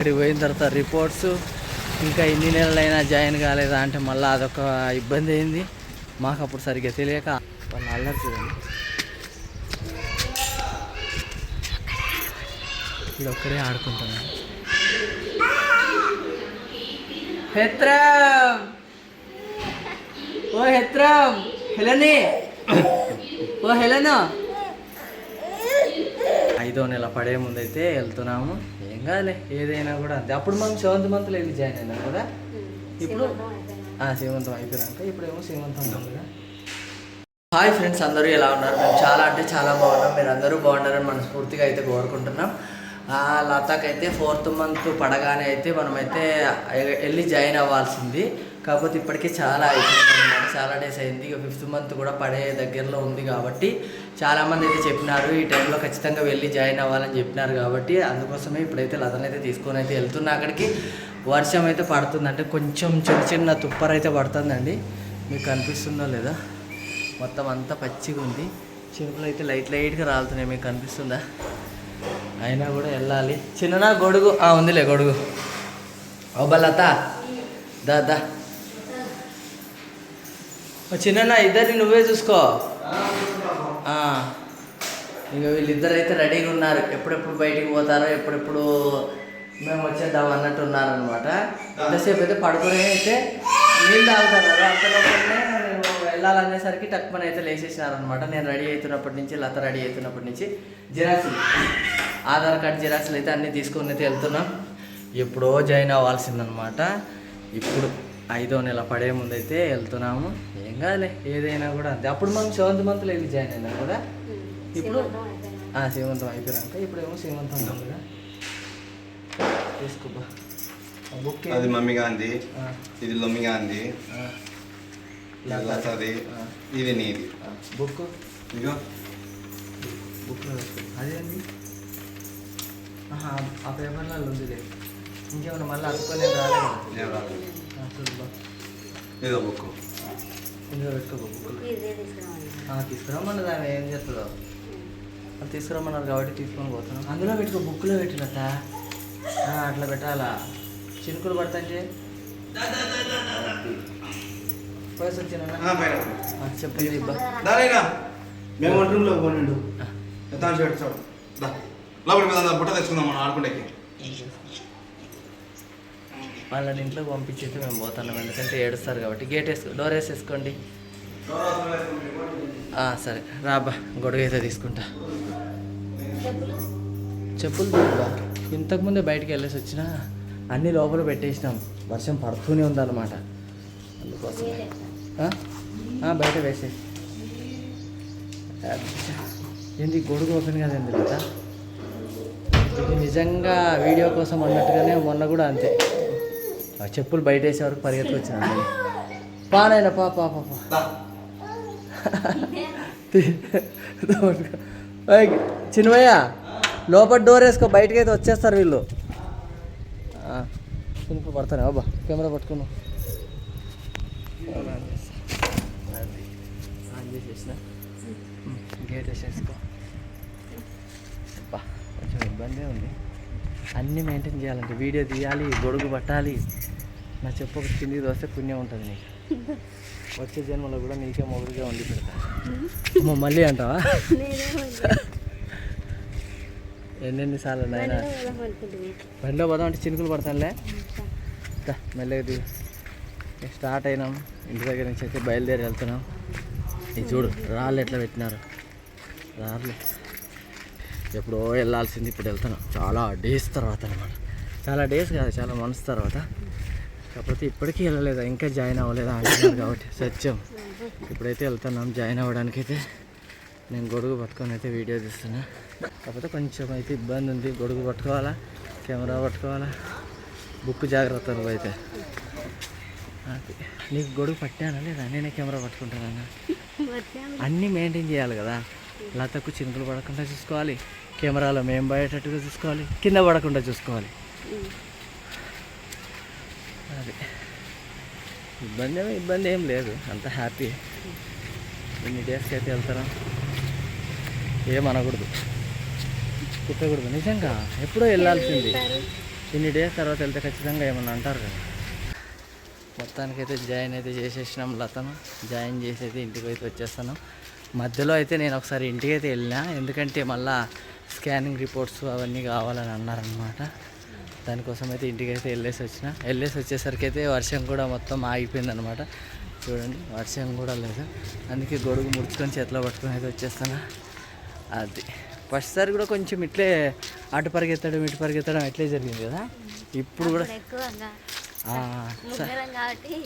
ఇక్కడికి పోయిన తర్వాత రిపోర్ట్స్ ఇంకా ఎన్ని నెలలైనా జాయిన్ కాలేదా అంటే మళ్ళీ అదొక ఇబ్బంది అయింది. మాకు అప్పుడు సరిగ్గా తెలియక వాళ్ళు అల్లరి చూడండి ఇక్కడ ఒక్కడే ఆడుకుంటున్నాను హెత్రం! ఓ హెత్రం! హెలని! ఓ హెలను! ఐదో నెల పడే ముందైతే వెళ్తున్నాము. ఏం కాదులే ఏదైనా కూడా అంతే. అప్పుడు మనం సెవెంత్ మంత్లో వెళ్ళి జాయిన్ అయినాం కదా. ఇప్పుడు ఆ, శ్రీమంతం అయిపోయినాక ఇప్పుడేమో శ్రీమంతం ఉన్నాం కదా. హాయ్ ఫ్రెండ్స్ అందరూ ఎలా ఉన్నారు? మేము చాలా అంటే చాలా బాగున్నాం. మీరు అందరూ బాగుంటారని మనస్ఫూర్తిగా అయితే కోరుకుంటున్నాం. ఆ, లతాకైతే ఫోర్త్ మంత్ పడగానే అయితే మనమైతే వెళ్ళి జాయిన్ అవ్వాల్సింది. కాకపోతే ఇప్పటికే చాలా అయిపోయింది చాలా డేస్ అయింది. ఇక ఫిఫ్త్ మంత్ కూడా పడే దగ్గరలో ఉంది కాబట్టి చాలామంది అయితే చెప్పినారు ఈ టైంలో ఖచ్చితంగా వెళ్ళి జాయిన్ అవ్వాలని చెప్పినారు కాబట్టి అందుకోసమే ఇప్పుడైతే లతనైతే తీసుకొని అయితే వెళ్తున్నా. అక్కడికి వర్షం అయితే పడుతుంది అంటే కొంచెం చిన్న చిన్న తుప్పర్ అయితే పడుతుందండి. మీకు కనిపిస్తుందో లేదా? మొత్తం అంతా పచ్చిగా ఉంది. చినుకులు అయితే లైట్ లైట్గా రాలుతున్నాయి. మీకు కనిపిస్తుందా? అయినా కూడా వెళ్ళాలి. చిన్న గొడుగు? ఆ, ఉందిలే గొడుగు. ఓబలత దా దా. చిన్న ఇద్దరిని నువ్వే చూసుకో. ఇక వీళ్ళిద్దరు అయితే రెడీగా ఉన్నారు. ఎప్పుడెప్పుడు బయటికి పోతారో ఎప్పుడెప్పుడు మేము వచ్చేద్దాం అన్నట్టు ఉన్నారనమాట ఎంతసేపు అయితే పడుకునే అయితే నీళ్ళు తాగుతున్నారు అంతలోపలనే నేను వెళ్ళాలనేసరికి టక్మన్ అయితే లేచేసినారనమాట నేను రెడీ అవుతున్నప్పటి నుంచి లత రెడీ అవుతున్నప్పటి నుంచి జిరాక్సులు ఆధార్ కార్డ్ జిరాక్స్లు అయితే అన్నీ తీసుకొని అయితే వెళ్తున్నాం. ఎప్పుడో జాయిన్ అవ్వాల్సిందనమాట ఇప్పుడు ఐదో నెల పడే ముందు అయితే వెళ్తున్నాము. ఏం కాదులే ఏదైనా కూడా అంతే. అప్పుడు మనం సెవెంత్ మంత్లో వెళ్ళి జాయిన్ అయినా కూడా ఇప్పుడు ఆ, శ్రీమంతం అయిపోయాక ఇప్పుడు ఏమో శ్రీమంతం ఉన్నాం కదా. తీసుకోబా బుక్ అది మమ్మీ గాంధీ ఆ, ఇది లొమ్మి గాంధీ లతది. ఇది నీది. బుక్ ఇగో బుక్లో వేసుకో అదేంటి ఆహా, ఆ పేపర్లలో ఉందిలే. ఇంకేమన్నా మళ్ళీ అతుక్కొని రాలేదు. కదా. ఏం రాదు ఆ, చూడు బా ఇదో బుక్ ఇందులో పెట్టుకో బుక్ తీసుకురమ్మన్న దాన్ని ఏం చేస్తుందో. అది తీసుకురమ్మన్నారు కాబట్టి తీసుకొని పోతున్నాం. అందులో పెట్టుకో బుక్లో పెట్టినట్ట. ఆ, అట్లా పెట్టాలా. చినుకులు పడతాంటే పోయేసి వచ్చిన చెప్పింది మేము వంట రూమ్లో పోనిండు. ఎత్తాను లోపలికి బుట్ట తెచ్చుకుందాం మనం ఆడుకుంటేకి వాళ్ళని ఇంట్లో పంపించేసి మేము పోతున్నాం ఎందుకంటే ఏడుస్తారు కాబట్టి. గేట్ వేసుకో డోర్ వేసేసుకోండి. సరే. రాబా గొడవ అయితే తీసుకుంటా. చెప్పులు చూడబా ఇంతకుముందే బయటికి వెళ్ళేసి వచ్చినా అన్ని లోపల పెట్టేసినాం. వర్షం పడుతూనే ఉందన్నమాట. అందుకోసం బయట వేసే. ఏంటి గొడుగు ఓపెన్ కదండి కదా ఇది నిజంగా వీడియో కోసం అన్నట్టుగానే మొన్న కూడా అంతే. ఆ చెప్పులు బయట వేసే వరకు పరిగెత్తుకు వచ్చిన పానైనా పా పా పా. చిన్నవయ్య లోపల డోర్ వేసుకో బయటకి అయితే వచ్చేస్తారు వీళ్ళు. ఆ, చినుకులు పడతానే అబ్బా కెమెరా ఆన్ చేసేసిన. గేట్ వేసేసుకో. అబ్బా కొంచెం ఇబ్బందే ఉంది. అన్నీ మెయింటైన్ చేయాలంటే వీడియో తీయాలి గొడుగు పట్టాలి. నా చెప్పు ఒక కిందికి వస్తే పుణ్యం ఉంటుంది నీకు. వచ్చే జన్మలో కూడా నీకే మొగుడుగా వండి పెడతా. మళ్ళీ అంటావా? ఎన్నెన్నిసార్లు నాయన బండిలో పోదాం అంటే చినుకులు పడతానులే. మెల్లగా దిగు. స్టార్ట్ అయినాం. ఇంటి దగ్గర నుంచి అయితే బయలుదేరి వెళ్తున్నాం. ఇది చూడు రాళ్ళు ఎట్లా పెట్టినారు. రాళ్ళు. ఎప్పుడో వెళ్ళాల్సింది ఇప్పుడు వెళ్తున్నాం చాలా డేస్ తర్వాత అనమాట చాలా డేస్ కాదు చాలా మంత్స్ తర్వాత. కాకపోతే ఇప్పటికీ వెళ్ళలేదా? ఇంకా జాయిన్ అవ్వలేదా? అంటున్నారు కాబట్టి. సత్యం. ఇప్పుడైతే వెళ్తున్నాం జాయిన్ అవ్వడానికి అయితే నేను గొడుగు పట్టుకొని అయితే వీడియో తీస్తున్నా. కాకపోతే కొంచెం అయితే ఇబ్బంది ఉంది. గొడుగు పట్టుకోవాలా? కెమెరా పట్టుకోవాలా? బుక్ జాగ్రత్త అయితే. నీకు గొడుగు పట్టానా లేదా? నేనే కెమెరా పట్టుకుంటానన్నా అన్నీ మెయింటైన్ చేయాలి కదా. లతకు చినుకులు పడకుండా చూసుకోవాలి. కెమెరాలో మేము పడేటట్టుగా చూసుకోవాలి. కింద పడకుండా చూసుకోవాలి. అది. ఇబ్బంది ఏమీ- ఇబ్బంది ఏం లేదు. అంత హ్యాపీ ఇన్ని డేస్కి అయితే వెళ్తారా? ఏమనకూడదు కుట్టకూడదు నిజంగా ఎప్పుడో వెళ్ళాల్సింది. ఇన్ని డేస్ తర్వాత వెళ్తే ఖచ్చితంగా ఏమన్నా అంటారు కదా. మొత్తానికైతే జాయిన్ అయితే చేసేసినాం లతను. జాయిన్ చేసి అయితే ఇంటికి అయితే వచ్చేస్తాను. మధ్యలో అయితే నేను ఒకసారి ఇంటికి అయితే వెళ్ళినా. ఎందుకంటే మళ్ళా స్కానింగ్ రిపోర్ట్స్ అవన్నీ కావాలని అన్నారనమాట దానికోసం అయితే ఇంటికి అయితే వెళ్ళేసి వచ్చిన. వెళ్ళేసి వచ్చేసరికి అయితే వర్షం కూడా మొత్తం ఆగిపోయింది అనమాట చూడండి వర్షం కూడా లేదు. అందుకే గొడుగు ముడుచుకొని చేతిలో పట్టుకొని అయితే వచ్చేస్తాను అది. ఫస్ట్ సారి కూడా కొంచెం ఇట్లే అటు పరిగెత్తడం ఇటు పరిగెత్తడం ఇట్లే జరిగింది కదా. ఇప్పుడు కూడా కాబట్టి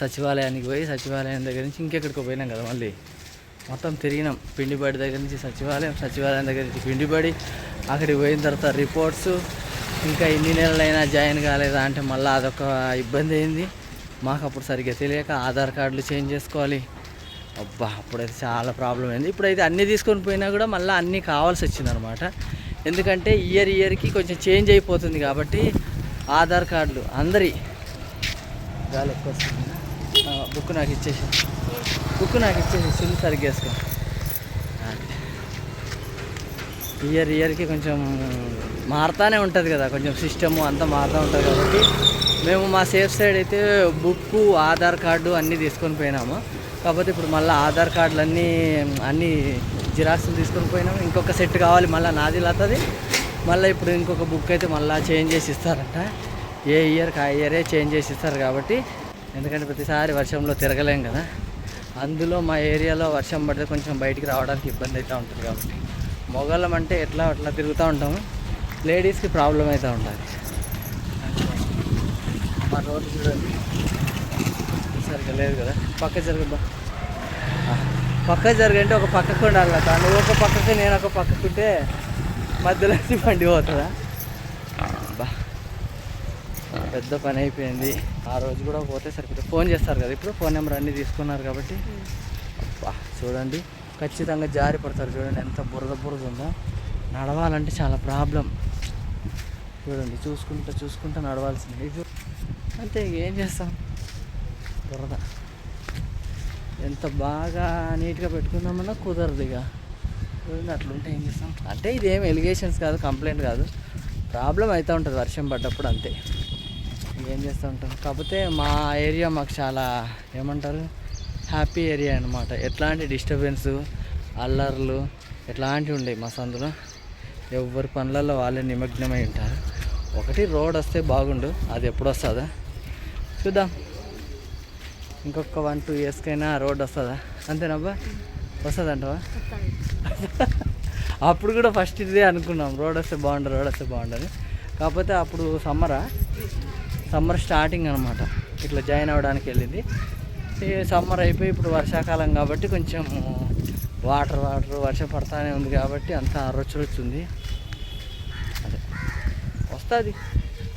సచివాలయానికి పోయి సచివాలయం దగ్గర నుంచి ఇంకెక్కడికి పోయినాం కదా మళ్ళీ. మొత్తం తిరిగినాం. పిండిబడి దగ్గర నుంచి సచివాలయం సచివాలయం దగ్గర నుంచి పిండిబడి అక్కడికి పోయిన తర్వాత రిపోర్ట్స్. ఇంకా ఇన్ని నెలలైనా జాయిన్ కాలేదా అంటే మళ్ళీ అదొక ఇబ్బంది అయింది. మాకు అప్పుడు సరిగ్గా తెలియక ఆధార్ కార్డులు చేంజ్ చేసుకోవాలి. అబ్బా అప్పుడైతే చాలా ప్రాబ్లం అయింది. ఇప్పుడైతే అన్నీ తీసుకొని పోయినా కూడా మళ్ళీ అన్నీ కావాల్సి వచ్చింది అనమాట ఎందుకంటే ఇయర్ ఇయర్కి కొంచెం చేంజ్ అయిపోతుంది కాబట్టి ఆధార్ కార్డులు అందరి గాలి ఎక్కువ బుక్ నాకు ఇచ్చేసి బుక్ నాకు ఇచ్చేసి సిల్ సరిగ్గా వేసుకో. ఇయర్ ఇయర్కి కొంచెం మారుతానే ఉంటుంది కదా కొంచెం సిస్టము అంతా మారుతూ ఉంటుంది కాబట్టి మేము మా సేఫ్ సైడ్ అయితే బుక్ ఆధార్ కార్డు అన్నీ తీసుకొని పోయినాము. కాకపోతే ఇప్పుడు మళ్ళీ ఆధార్ కార్డులు అన్నీ అన్నీ జిరాక్స్లు తీసుకొని పోయినాము. ఇంకొక సెట్ కావాలి మళ్ళీ నాది లాతది. మళ్ళీ ఇప్పుడు ఇంకొక బుక్ అయితే మళ్ళీ చేంజ్ చేసి ఇస్తారంట. ఏ ఇయర్కి ఆ ఇయరే చేంజ్ చేసి ఇస్తారు కాబట్టి ఎందుకంటే ప్రతిసారి వర్షంలో తిరగలేం కదా. అందులో మా ఏరియాలో వర్షం పడితే కొంచెం బయటికి రావడానికి ఇబ్బంది అవుతూ ఉంటుంది కాబట్టి. మొగలం అంటే ఎట్లా అట్లా తిరుగుతూ ఉంటాము. లేడీస్కి ప్రాబ్లం అవుతూ ఉంటుంది మా రోడ్డు చూడండి. సరిగ్గా లేదు కదా. పక్క జరగబ్బా పక్క జరగంటే ఒక పక్కకు ఉండాలి కదా. నువ్వు ఒక పక్కకి నేను ఒక పక్కకుంటే మధ్యలో బండి పోతుందా? పెద్ద పని అయిపోయింది. ఆ రోజు కూడా పోతే సరిపోతుంది ఫోన్ చేస్తారు కదా ఇప్పుడు ఫోన్ నెంబర్ అన్నీ తీసుకున్నారు కాబట్టి. అబ్బా చూడండి. ఖచ్చితంగా జారి పడతారు చూడండి ఎంత బురద బురద ఉందో. నడవాలంటే చాలా ప్రాబ్లం. చూడండి చూసుకుంటా చూసుకుంటా నడవాల్సింది. అంతే ఏం చేస్తాం? బురద. ఎంత బాగా నీట్గా పెట్టుకుందామన్నా కుదరదు ఇక. అట్లుంటే ఏం చేస్తాం? అంటే ఇదేం ఎలిగేషన్స్ కాదు కంప్లైంట్ కాదు. ప్రాబ్లం అవుతూ ఉంటుంది వర్షం పడ్డప్పుడు అంతే. ఏం చేస్తూ ఉంటాం? కాకపోతే మా ఏరియా మాకు చాలా ఏమంటారు? హ్యాపీ ఏరియా అనమాట ఎట్లాంటి డిస్టర్బెన్స్ అల్లర్లు ఎట్లాంటివి ఉండేవి మా సందులో. ఎవరి పనులలో వాళ్ళే నిమగ్నమై ఉంటారు. ఒకటి రోడ్ వస్తే బాగుండు అది ఎప్పుడు వస్తుందా? చూద్దాం. ఇంకొక వన్ టూ ఇయర్స్కైనా రోడ్ వస్తుందా? అంతేనబ్బా వస్తుందంటవా? అప్పుడు కూడా ఫస్ట్ ఇదే అనుకున్నాం. రోడ్ వస్తే బాగుండు రోడ్ వస్తే బాగుండని కాకపోతే అప్పుడు సమ్మరా సమ్మర్ స్టార్టింగ్ అనమాట ఇట్లా జాయిన్ అవ్వడానికి వెళ్ళింది. సమ్మర్ అయిపోయి ఇప్పుడు వర్షాకాలం కాబట్టి కొంచెం వాటర్ వాటర్ వర్షం పడతానే ఉంది కాబట్టి అంత రొచ్చు అదే. వస్తుంది.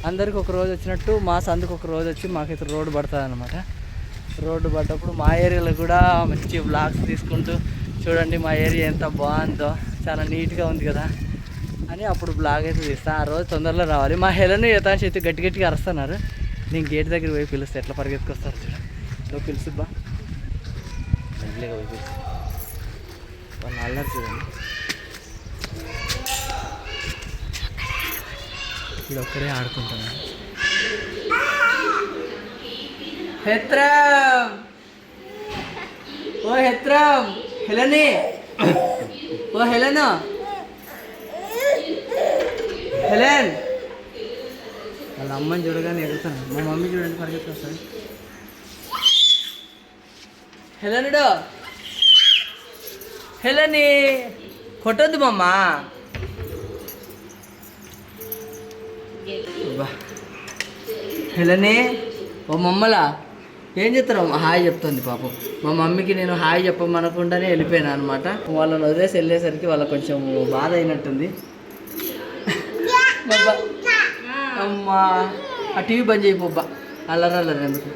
అందరికి ఒక రోజు వచ్చినట్టు మా సందుకు ఒక రోజు వచ్చి మాకైతే రోడ్డు పడుతుంది అనమాట రోడ్డు పడ్డప్పుడు మా ఏరియాలో కూడా మంచి బ్లాగ్స్ తీసుకుంటూ చూడండి మా ఏరియా ఎంత బాగుందో. చాలా నీట్గా ఉంది కదా. అని అప్పుడు బ్లాగ్ అయితే తీస్తా. ఆ రోజు తొందరలో రావాలి. మా హెలను యథాంశ అయితే గట్టి గట్టిగా అరుస్తున్నారు. నేను గేట్ దగ్గర పోయి పిలుస్తే. ఎట్లా పరిగెత్తుకొస్తారు చూడు. నువ్వు పిలుసుబ్బా మెల్లిగా పోయి పిలుసు. వాళ్ళు అల్లరి చూడండి. వీడు ఒక్కడే ఆడుకుంటున్నాను హెత్రం! ఓ హెత్రం! హెలనే. ఓ హెలెన్? హెలెన్. వాళ్ళ అమ్మని చూడగానే ఎగుతాను మా మమ్మీ చూడండి పరిగెత్తా సార్ హెలనుడు. హెలని. కొట్టొద్దు మమ్మ హెలనే. ఓ మమ్మలా. ఏం చెప్తారు హాయ్ చెప్తుంది పాపం. మా మమ్మీకి నేను హాయ్ చెప్పమనకుండానే వెళ్ళిపోయాను అనమాట వాళ్ళని వదిలేసి వెళ్ళేసరికి వాళ్ళకి కొంచెం బాధ అయినట్టుంది. అమ్మా. ఆ టీవీ బంద్ చేయి బొబ్బా. అల్లరి అల్లరి ఎందుకు?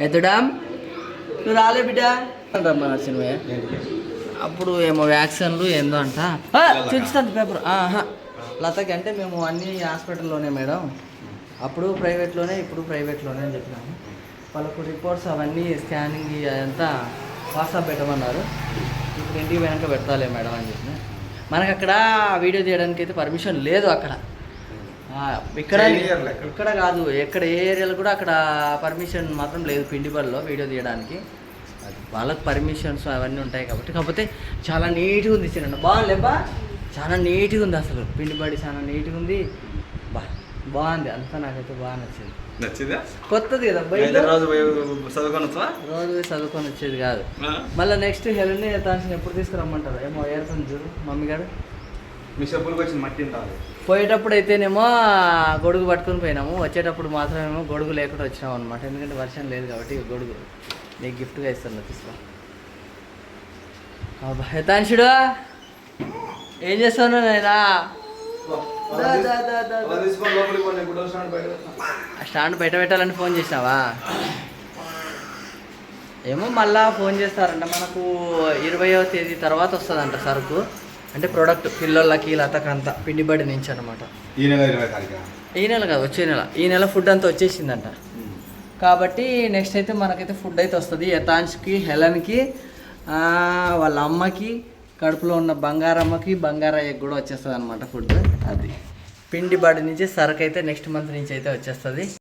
ఎత్తుడా నువ్వు రాలే బిడ్డ. అంటమ్మా నరసింహయ్య అప్పుడు ఏమో వ్యాక్సిన్లు ఏందో అంట. ఆ, చూపిస్తాను పేపర్. ఆహా. లతకి అంటే మేము అన్ని హాస్పిటల్లోనే మేడం. అప్పుడు ప్రైవేట్లోనే ఇప్పుడు ప్రైవేట్లోనే అని చెప్పినాము. వాళ్ళకు రిపోర్ట్స్ అవన్నీ స్కానింగ్ అదంతా వాట్సాప్ పెట్టమన్నారు. ఇప్పుడు ఇంటికి పోయాక పెడతాలే మేడం అని చెప్పిన. మనకు అక్కడ వీడియో తీయడానికి అయితే పర్మిషన్ లేదు అక్కడ. ఇక్కడ. ఇక్కడ కాదు ఎక్కడ ఏ ఏరియాలో కూడా అక్కడ పర్మిషన్ మాత్రం లేదు పిండిబల్లో వీడియో తీయడానికి. వాళ్ళకి పర్మిషన్స్ అవన్నీ ఉంటాయి కాబట్టి. కాకపోతే చాలా నీట్గా ఉంది చిన్న బాగుంది చాలా నీట్గా ఉంది అసలు. పిండిబడి చాలా నీట్గా ఉంది. బా. బాగుంది. అంతా నాకైతే బాగా నచ్చింది. నచ్చిందా? కొత్తది కదా బయట రోజు చదువుకొని వచ్చేది కాదు. మళ్ళీ నెక్స్ట్ హెలెన్ తాన్సిన ఎప్పుడు తీసుకురమ్మంటారు? ఏమో ఏడుతుంది చూడు మమ్మీ గారు. మీ చెప్పులకు వచ్చిన మట్టి రాదు పోయేటప్పుడు అయితేనేమో గొడుగు పట్టుకొని పోయినాము. వచ్చేటప్పుడు మాత్రమేమో గొడుగు లేకుండా వచ్చినాం అనమాట ఎందుకంటే వర్షం లేదు కాబట్టి గొడుగు. నీకు గిఫ్ట్గా ఇస్తాను తీసుకో హెతాంశుడు ఏం చేస్తాను నేనా స్టాండ్ బయట. పెట్టాలని ఫోన్ చేసినావా? ఏమో మళ్ళా ఫోన్ చేస్తారంట. మనకు ఇరవయో తేదీ తర్వాత వస్తుందంట సరుకు. అంటే ప్రోడక్ట్ పిల్లలకి లతకంతా పిండిబడి నుంచి అనమాట ఈ నెల ఈ నెల కాదు వచ్చే నెల. ఈ నెల ఫుడ్ అంతా వచ్చేసిందంట. కాబట్టి నెక్స్ట్ అయితే మనకైతే ఫుడ్ అయితే వస్తుంది. యథాంష్కి హెలన్కి వాళ్ళ అమ్మకి కడుపులో ఉన్న బంగారమ్మకి బంగారయ్యకి కూడా వచ్చేస్తుంది అనమాట ఫుడ్. అది. పిండి బడి నుంచి సరుకు అయితే నెక్స్ట్ మంత్ నుంచి అయితే వచ్చేస్తుంది.